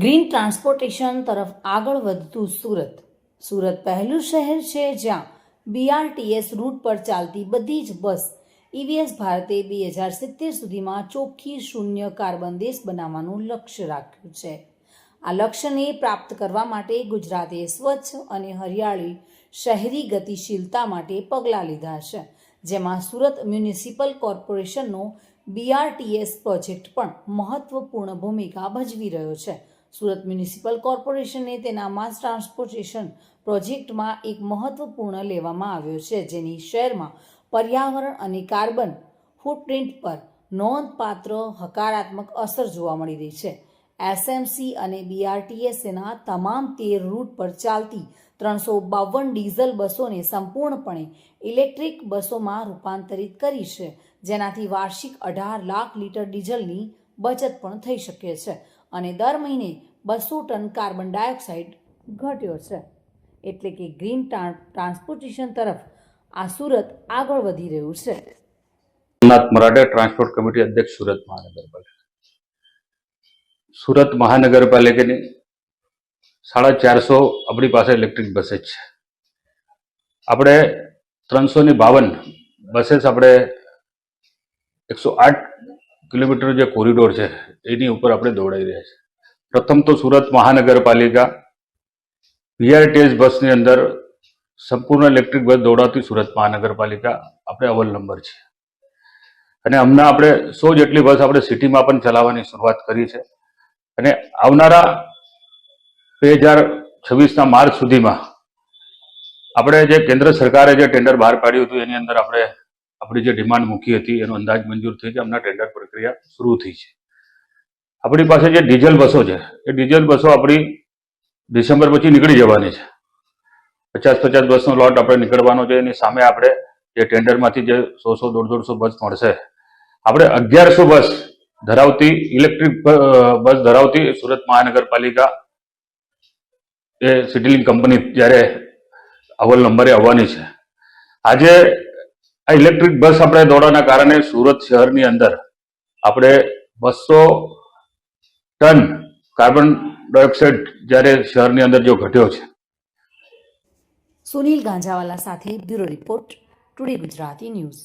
Green transportation તરફ આગળ વધતું સુરત. સુરત પહેલું શહેર છે જ્યાં બીઆરટીએસ રૂટ પર ચાલતી બધી જ બસ ઈવીએસ ભારતે બે હજાર સિત્તેર સુધીમાં ચોખ્ખી શૂન્ય કાર્બન દેશ બનાવવાનું લક્ષ્ય રાખ્યું છે. આ લક્ષ્યને પ્રાપ્ત કરવા માટે ગુજરાતે સ્વચ્છ અને હરિયાળી શહેરી ગતિશીલતા માટે પગલાં લીધા છે, જેમાં સુરત મ્યુનિસિપલ કોર્પોરેશનનો બીઆરટીએસ પ્રોજેક્ટ પણ મહત્વપૂર્ણ ભૂમિકા ભજવી રહ્યો છે. સુરત મ્યુનિસિપલ કોર્પોરેશને તેના માસ ટ્રાન્સપોર્ટેશન પ્રોજેક્ટમાં એક મહત્વપૂર્ણ લેવામાં આવ્યો છે, જેની શહેરમાં પર્યાવરણ અને કાર્બન ફૂટપ્રિન્ટ પર નોંધપાત્ર હકારાત્મક અસર જોવા મળી રહી છે. એસએમસી અને બીઆરટીએસના તમામ તેર રૂટ પર ચાલતી ત્રણસો બાવન ડીઝલ બસોને સંપૂર્ણપણે ઇલેક્ટ્રિક બસોમાં રૂપાંતરિત કરી છે, જેનાથી વાર્ષિક અઢાર લાખ લીટર ડીઝલની બચત પણ થઈ શકે છે. અને દર મહિને બસો ટન કાર્બન ડાયોક્સાઇડ ઘટ્યો છે. એટલે કે ગ્રીન ટ્રાન્સપોર્ટેશન તરફ આ સુરત આગળ વધી રહ્યું છે. સોમનાથ ટ્રાન્સપોર્ટ કમિટી અધ્યક્ષ સુરત મહાનગરપાલિકા. સુરત મહાનગરપાલિકાની સાડા ચારસો આપણી પાસે ઇલેક્ટ્રિક બસેસ છે. આપણે ત્રણસો ને બાવન બસેસ આપણે એકસો આઠ કિલોમીટર જે કોરિડોર છે, એની ઉપર આપણે દોડાઈ રહ્યા છે પ્રથમ તો સુરત મહાનગરપાલિકા, વીઆરટીએસ બસની અંદર સંપૂર્ણ ઇલેક્ટ્રિક બસ દોડાવતી સુરત મહાનગરપાલિકા આપણે અવલ નંબર છે. અને હમણાં આપણે સો જેટલી બસ આપણે સિટીમાં પણ ચલાવવાની શરૂઆત કરી છે. અને આવનારા બે હજાર છવ્વીસના માર્ચ સુધીમાં આપણે જે કેન્દ્ર સરકારે જે ટેન્ડર બહાર પાડ્યું હતું, એની અંદર આપણે આપણી જે ડિમાન્ડ મૂકી હતી, એનો અંદાજ મંજૂર થઈ છે હમણાં ટેન્ડર પ્રક્રિયા શરૂ થઈ છે. આપણી પાસે જે ડીઝલ બસો છે, એ ડીઝલ બસો આપણી ડિસેમ્બર પછી નીકળી જવાની છે. પચાસ પચાસ બસનો લોટ આપણે નીકળવાનો છે, એની સામે આપણે જે ટેન્ડરમાંથી જે સો સો, દોઢ દોઢસો બસ મળશે. આપણે અગિયારસો બસ ધરાવતી ઇલેક્ટ્રિક બસ ધરાવતી સુરત મહાનગરપાલિકા એ સિટીલિંગ કંપની જ્યારે અવ્વલ નંબરે આવવાની છે. આજે આ ઇલેક્ટ્રિક બસ આપણે દોડવાના કારણે સુરત શહેરની અંદર આપણે બસો ટન કાર્બન ડાયોક્સાઇડ જ્યારે શહેરની અંદર જો ઘટ્યો છે. સુનિલ ગાંજાવાલા સાથે bureau report today Gujarati news.